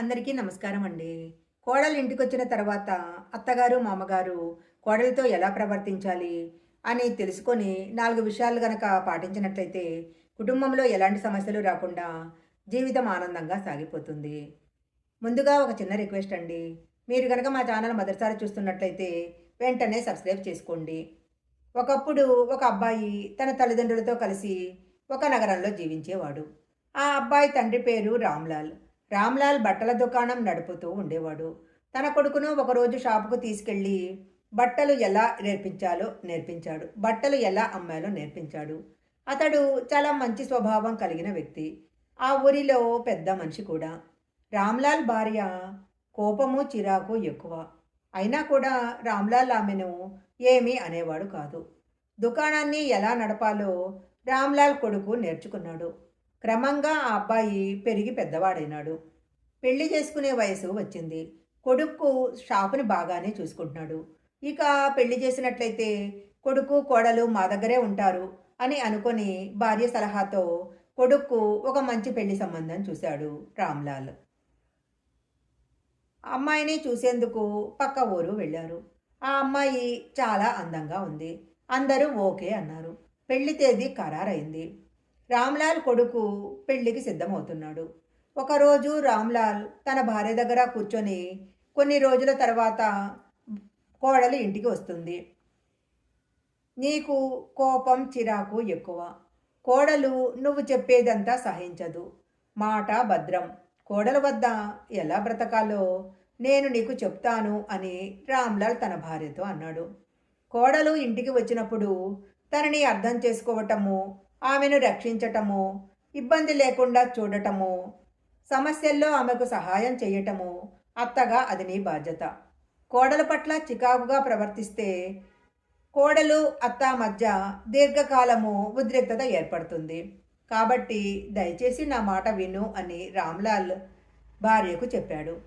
అందరికీ నమస్కారం అండి. కోడలు ఇంటికి వచ్చిన తర్వాత అత్తగారు మామగారు కోడలతో ఎలా ప్రవర్తించాలి అని తెలుసుకొని నాలుగు విషయాలు గనక పాటించినట్లయితే కుటుంబంలో ఎలాంటి సమస్యలు రాకుండా జీవితం ఆనందంగా సాగిపోతుంది. ముందుగా ఒక చిన్న రిక్వెస్ట్ అండి. మీరు కనుక మా ఛానల్ మొదటిసారి చూస్తున్నట్లయితే వెంటనే సబ్స్క్రైబ్ చేసుకోండి. ఒకప్పుడు ఒక అబ్బాయి తన తల్లిదండ్రులతో కలిసి ఒక నగరంలో జీవించేవాడు. ఆ అబ్బాయి తండ్రి పేరు రామ్లాల్. రామ్లాల్ బట్టల దుకాణం నడుపుతూ ఉండేవాడు. తన కొడుకును ఒకరోజు షాపుకు తీసుకెళ్ళి బట్టలు ఎలా నేర్పించాలో నేర్పించాడు. బట్టలు ఎలా అమ్మాలో నేర్పించాడు. అతడు చాలా మంచి స్వభావం కలిగిన వ్యక్తి. ఆ ఊరిలో పెద్ద మనిషి కూడా. రామ్లాల్ భార్య కోపము చిరాకు ఎక్కువ. అయినా కూడా రామ్లాల్ ఆమెను ఏమీ అనేవాడు కాదు. దుకాణాన్ని ఎలా నడపాలో రామ్లాల్ కొడుకు నేర్చుకున్నాడు. క్రమంగా ఆ అబ్బాయి పెరిగి పెద్దవాడైనాడు. పెళ్ళి చేసుకునే వయసు వచ్చింది. కొడుకు షాపుని బాగానే చూసుకుంటున్నాడు. ఇక పెళ్ళి చేసినట్లయితే కొడుకు కోడలు మా దగ్గరే ఉంటారు అని అనుకొని భార్య సలహాతో కొడుకు ఒక మంచి పెళ్ళి సంబంధం చూశాడు రామ్లాల్. అమ్మాయిని చూసేందుకు పక్క ఊరు వెళ్ళారు. ఆ అమ్మాయి చాలా అందంగా ఉంది. అందరూ ఓకే అన్నారు. పెళ్ళి తేదీ ఖరారైంది. రామ్లాల్ కొడుకు పెళ్ళికి సిద్ధమవుతున్నాడు. ఒకరోజు రామ్లాల్ తన భార్య దగ్గర కూర్చొని కొన్ని రోజుల తర్వాత కోడలు ఇంటికి వస్తుంది. నీకు కోపం చిరాకు ఎక్కువ. కోడలు నువ్వు చెప్పేదంతా సహించదు. మాట భద్రం. కోడల వద్ద ఎలా బ్రతకాలో నేను నీకు చెప్తాను అని రామ్లాల్ తన భార్యతో అన్నాడు. కోడలు ఇంటికి వచ్చినప్పుడు తనని అర్థం చేసుకోవటము ఆమెను రక్షించటము ఇబ్బంది లేకుండా చూడటము సమస్యల్లో ఆమెకు సహాయం చేయటము అత్తగా అది నీ బాధ్యత. కోడల పట్ల చికాకుగా ప్రవర్తిస్తే కోడలు అత్త మధ్య దీర్ఘకాలము ఉద్రిక్తత ఏర్పడుతుంది. కాబట్టి దయచేసి నా మాట విను అని రామ్లాల్ భార్యకు చెప్పాడు.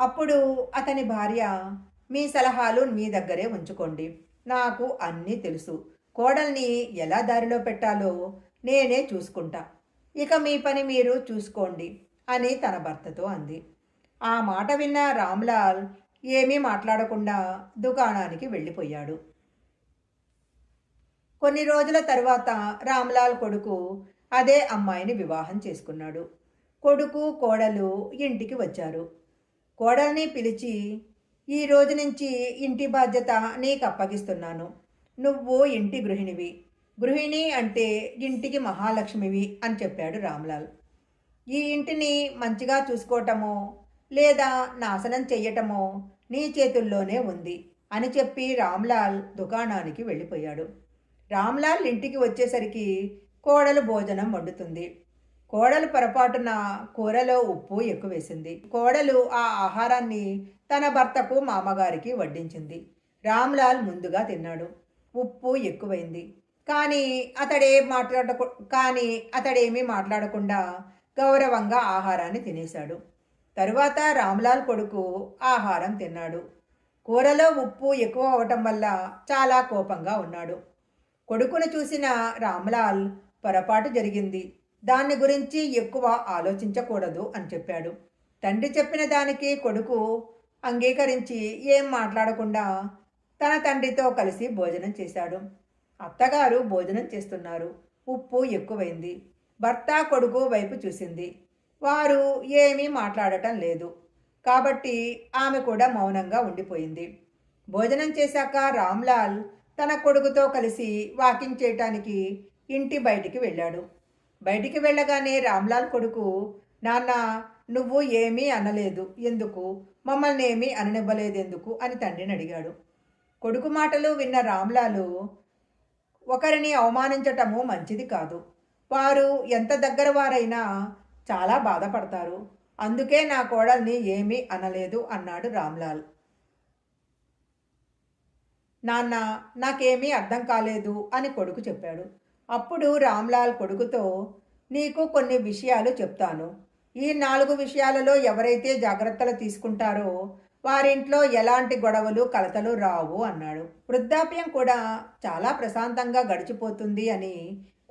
అప్పుడు అతని భార్య మీ సలహాలు మీ దగ్గరే ఉంచుకోండి. నాకు అన్నీ తెలుసు. కోడల్ని ఎలా దారిలో పెట్టాలో నేనే చూసుకుంటా. ఇక మీ పని మీరు చూసుకోండి అని తన భర్తతో అంది. ఆ మాట విన్న రామ్లాల్ ఏమీ మాట్లాడకుండా దుకాణానికి వెళ్ళిపోయాడు. కొన్ని రోజుల తర్వాత రామ్లాల్ కొడుకు అదే అమ్మాయిని వివాహం చేసుకున్నాడు. కొడుకు కోడలు ఇంటికి వచ్చారు. కోడల్ని పిలిచి ఈ రోజు నుంచి ఇంటి బాధ్యత నీకు అప్పగిస్తున్నాను. నువ్వు ఇంటి గృహిణివి. గృహిణి అంటే ఇంటికి మహాలక్ష్మివి అని చెప్పాడు రామ్లాల్. ఈ ఇంటిని మంచిగా చూసుకోవటమో లేదా నాశనం చెయ్యటమో నీ చేతుల్లోనే ఉంది అని చెప్పి రామ్లాల్ దుకాణానికి వెళ్ళిపోయాడు. రామ్లాల్ ఇంటికి వచ్చేసరికి కోడలు భోజనం వండుతుంది. కోడలు పొరపాటున కూరలో ఉప్పు ఎక్కువ వేసింది కోడలు ఆ ఆహారాన్ని తన భర్తకు మామగారికి వడ్డించింది. రామ్లాల్ ముందుగా తిన్నాడు. ఉప్పు ఎక్కువైంది. కానీ అతడే మాట్లాడకు కానీ అతడేమీ మాట్లాడకుండా గౌరవంగా ఆహారాన్ని తినేశాడు. తరువాత రామ్లాల్ కొడుకు ఆహారం తిన్నాడు. కూరలో ఉప్పు ఎక్కువ అవటం వల్ల చాలా కోపంగా ఉన్నాడు. కొడుకును చూసిన రామ్లాల్ పొరపాటు జరిగింది. దాని గురించి ఎక్కువ ఆలోచించకూడదు అని చెప్పాడు. తండ్రి చెప్పిన దానికి కొడుకు అంగీకరించి ఏం మాట్లాడకుండా తన తండ్రితో కలిసి భోజనం చేశాడు. అత్తగారు భోజనం చేస్తున్నారు. ఉప్పు ఎక్కువైంది. భర్త కొడుకు వైపు చూసింది. వారు ఏమీ మాట్లాడటం లేదు. కాబట్టి ఆమె కూడా మౌనంగా ఉండిపోయింది. భోజనం చేశాక రామ్లాల్ తన కొడుకుతో కలిసి వాకింగ్ చేయటానికి ఇంటి బయటికి వెళ్ళాడు. బయటికి వెళ్ళగానే రామ్లాల్ కొడుకు నాన్న నువ్వు ఏమీ అనలేదు. ఎందుకు? మమ్మల్ని ఏమీ అననివ్వలేదు ఎందుకు అని తండ్రిని అడిగాడు. కొడుకు మాటలు విన్న రామ్లాలు ఒకరిని అవమానించటము మంచిది కాదు. వారు ఎంత దగ్గర వారైనా చాలా బాధపడతారు. అందుకే నా కోడల్ని ఏమీ అనలేదు అన్నాడు రామ్లాల్. నాన్న నాకేమీ అర్థం కాలేదు అని కొడుకు చెప్పాడు. అప్పుడు రామ్లాల్ కొడుకుతో నీకు కొన్ని విషయాలు చెప్తాను. ఈ నాలుగు విషయాలలో ఎవరైతే జాగ్రత్తలు తీసుకుంటారో వారింట్లో ఎలాంటి గొడవలు కలతలు రావు అన్నాడు. వృద్ధాప్యం కూడా చాలా ప్రశాంతంగా గడిచిపోతుంది అని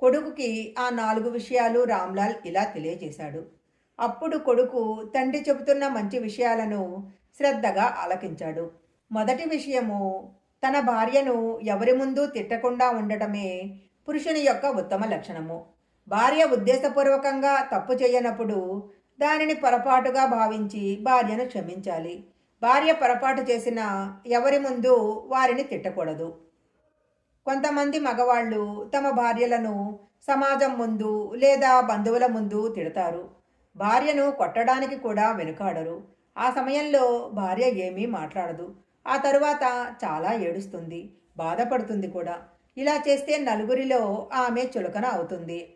కొడుకుకి ఆ నాలుగు విషయాలు రామ్లాల్ ఇలా తెలియజేశాడు. అప్పుడు కొడుకు తండ్రి చెబుతున్న మంచి విషయాలను శ్రద్ధగా ఆలకించాడు. మొదటి విషయము తన భార్యను ఎవరి ముందు తిట్టకుండా ఉండటమే పురుషుని యొక్క ఉత్తమ లక్షణము. భార్య ఉద్దేశపూర్వకంగా తప్పు చేయనప్పుడు దానిని పొరపాటుగా భావించి భార్యను క్షమించాలి. భార్య పొరపాటు చేసిన ఎవరి ముందు వారిని తిట్టకూడదు. కొంతమంది మగవాళ్ళు తమ భార్యలను సమాజం ముందు లేదా బంధువుల ముందు తిడతారు. భార్యను కొట్టడానికి కూడా వెనుకాడరు. ఆ సమయంలో భార్య ఏమీ మాట్లాడదు. ఆ తరువాత చాలా ఏడుస్తుంది. బాధపడుతుంది కూడా. ఇలా చేస్తే నలుగురిలో ఆమె చులకన అవుతుంది.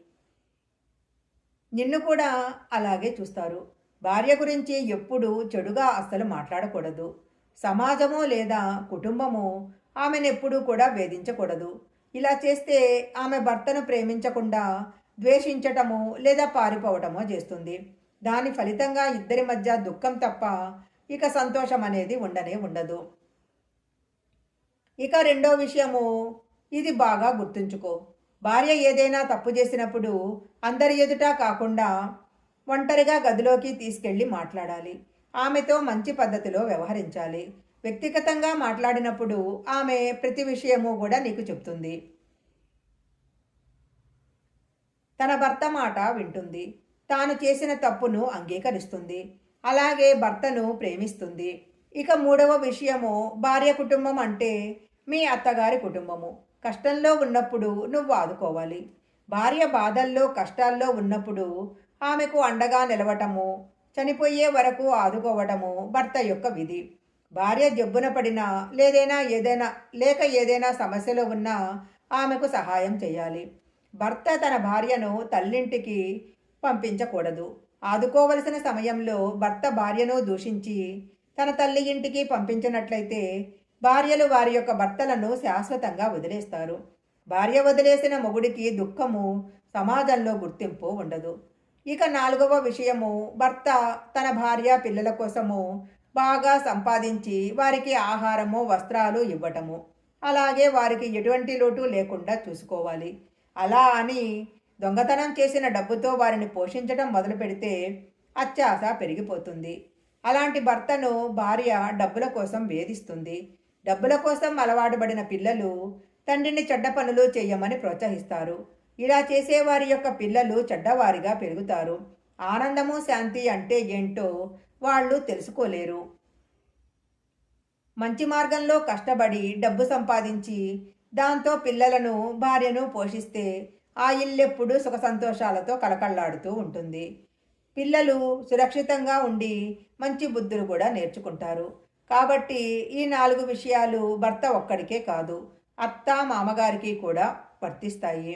నిన్ను కూడా అలాగే చూస్తారు. భార్య గురించి ఎప్పుడూ చెడుగా అస్సలు మాట్లాడకూడదు. సమాజము లేదా కుటుంబము ఆమెనెప్పుడూ కూడా వేధించకూడదు. ఇలా చేస్తే ఆమె భర్తను ప్రేమించకుండా ద్వేషించటము లేదా పారిపోవటమో చేస్తుంది. దాని ఫలితంగా ఇద్దరి మధ్య దుఃఖం తప్ప ఇక సంతోషం అనేది ఉండనే ఉండదు. ఇక రెండో విషయము ఇది బాగా గుర్తుంచుకో. భార్య ఏదైనా తప్పు చేసినప్పుడు అందరి ఎదుట కాకుండా ఒంటరిగా గదిలోకి తీసుకెళ్ళి మాట్లాడాలి. ఆమెతో మంచి పద్ధతిలో వ్యవహరించాలి. వ్యక్తిగతంగా మాట్లాడినప్పుడు ఆమె ప్రతి విషయము కూడా నీకు చెప్తుంది. తన భర్త మాట వింటుంది. తాను చేసిన తప్పును అంగీకరిస్తుంది. అలాగే భర్తను ప్రేమిస్తుంది. ఇక మూడవ విషయము భార్య కుటుంబం అంటే మీ అత్తగారి కుటుంబము. కష్టంలో ఉన్నప్పుడు నువ్వు ఆదుకోవాలి. భార్య బాధల్లో కష్టాల్లో ఉన్నప్పుడు ఆమెకు అండగా నిలవటము చనిపోయే వరకు ఆదుకోవటము భర్త యొక్క విధి. భార్య జబ్బున పడినా లేదైనా ఏదైనా లేక ఏదైనా సమస్యలో ఉన్నా ఆమెకు సహాయం చేయాలి. భర్త తన భార్యను తల్లింటికి పంపించకూడదు. ఆదుకోవలసిన సమయంలో భర్త భార్యను దూషించి తన తల్లి ఇంటికి పంపించినట్లయితే భార్యలు వారి యొక్క భర్తలను శాశ్వతంగా వదిలేస్తారు. భార్య వదిలేసిన మొగుడికి దుఃఖము సమాజంలో గుర్తింపు ఉండదు. ఇక నాలుగవ విషయము భర్త తన భార్య పిల్లల కోసము బాగా సంపాదించి వారికి ఆహారము వస్త్రాలు ఇవ్వటము. అలాగే వారికి ఎటువంటి లోటు లేకుండా చూసుకోవాలి. అలా అని దొంగతనం చేసిన డబ్బుతో వారిని పోషించడం మొదలు పెడితే అత్యాశ పెరిగిపోతుంది. అలాంటి భర్తను భార్య డబ్బుల కోసం వేధిస్తుంది. డబ్బుల కోసం అలవాటు పడిన పిల్లలు తండ్రిని చెడ్డ పనులు చేయమని ప్రోత్సహిస్తారు. ఇలా చేసేవారి యొక్క పిల్లలు చెడ్డవారిగా పెరుగుతారు. ఆనందము శాంతి అంటే ఏంటో వాళ్ళు తెలుసుకోలేరు. మంచి మార్గంలో కష్టపడి డబ్బు సంపాదించి దాంతో పిల్లలను భార్యను పోషిస్తే ఆ ఇల్లెప్పుడు సుఖ సంతోషాలతో కలకల్లాడుతూ ఉంటుంది. పిల్లలు సురక్షితంగా ఉండి మంచి బుద్ధులు కూడా నేర్చుకుంటారు. కాబట్టి ఈ నాలుగు విషయాలు భర్త ఒక్కడికే కాదు అత్త మామగారికి కూడా వర్తిస్తాయి.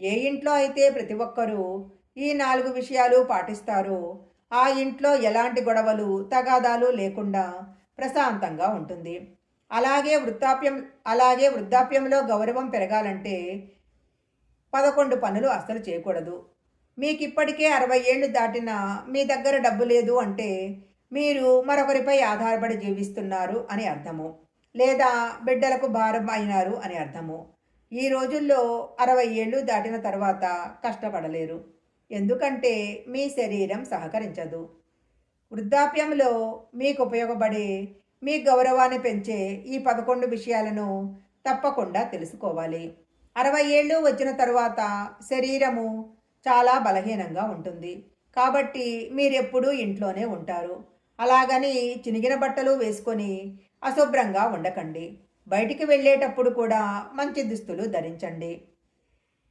ఏ ఇంట్లో అయితే ప్రతి ఒక్కరూ ఈ నాలుగు విషయాలు పాటిస్తారో ఆ ఇంట్లో ఎలాంటి గొడవలు తగాదాలు లేకుండా ప్రశాంతంగా ఉంటుంది. అలాగే వృద్ధాప్యం అలాగే వృద్ధాప్యంలో గౌరవం పెరగాలంటే పదకొండు పనులు అస్సలు చేయకూడదు. మీకు ఇప్పటికే అరవై ఏళ్ళు దాటిన మీ దగ్గర డబ్బు లేదు అంటే మీరు మరొకరిపై ఆధారపడి జీవిస్తున్నారు అని అర్థము. లేదా బిడ్డలకు భారం అయినారు అని అర్థము. ఈ రోజుల్లో అరవై ఏళ్ళు దాటిన తర్వాత కష్టపడలేరు. ఎందుకంటే మీ శరీరం సహకరించదు. వృద్ధాప్యంలో మీకు ఉపయోగపడే మీ గౌరవాన్ని పెంచే ఈ పదకొండు విషయాలను తప్పకుండా తెలుసుకోవాలి. అరవై ఏళ్ళు వచ్చిన తరువాత శరీరము చాలా బలహీనంగా ఉంటుంది. కాబట్టి మీరెప్పుడూ ఇంట్లోనే ఉంటారు. అలాగని చినిగిన బట్టలు వేసుకొని అశుభ్రంగా ఉండకండి. బయటికి వెళ్ళేటప్పుడు కూడా మంచి దుస్తులు ధరించండి.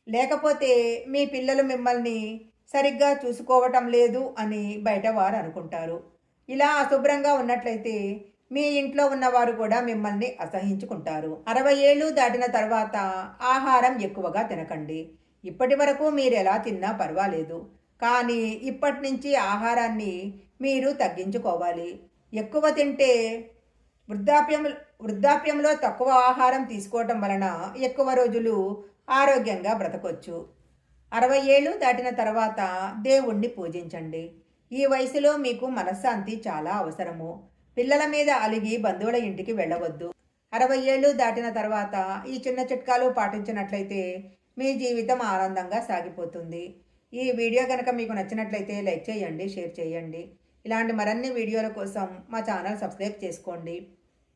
లేకపోతే మీ పిల్లలు మిమ్మల్ని సరిగ్గా చూసుకోవటం లేదు అని బయట వారు అనుకుంటారు. ఇలా అశుభ్రంగా ఉన్నట్లయితే మీ ఇంట్లో ఉన్నవారు కూడా మిమ్మల్ని అసహించుకుంటారు. అరవై ఏళ్ళు దాటిన తర్వాత ఆహారం ఎక్కువగా తినకండి. ఇప్పటి వరకు మీరు ఎలా తిన్నా పర్వాలేదు. కానీ ఇప్పటి నుంచి ఆహారాన్ని మీరు తగ్గించుకోవాలి. ఎక్కువ తింటే వృద్ధాప్యం వృద్ధాప్యంలో తక్కువ ఆహారం తీసుకోవటం వలన ఎక్కువ రోజులు ఆరోగ్యంగా బ్రతకొచ్చు. అరవై ఏళ్ళు దాటిన తర్వాత దేవుణ్ణి పూజించండి. ఈ వయసులో మీకు మనశ్శాంతి చాలా అవసరము. పిల్లల మీద అలిగి బంధువుల ఇంటికి వెళ్ళవద్దు. అరవై ఏళ్ళు దాటిన తర్వాత ఈ చిన్న చిట్కాలు పాటించినట్లయితే మీ జీవితం ఆనందంగా సాగిపోతుంది. ఈ వీడియో కనుక మీకు నచ్చినట్లయితే లైక్ చేయండి షేర్ చేయండి. ఇలాంటి మరిన్ని వీడియోల కోసం మా ఛానల్ సబ్స్క్రైబ్ చేసుకోండి.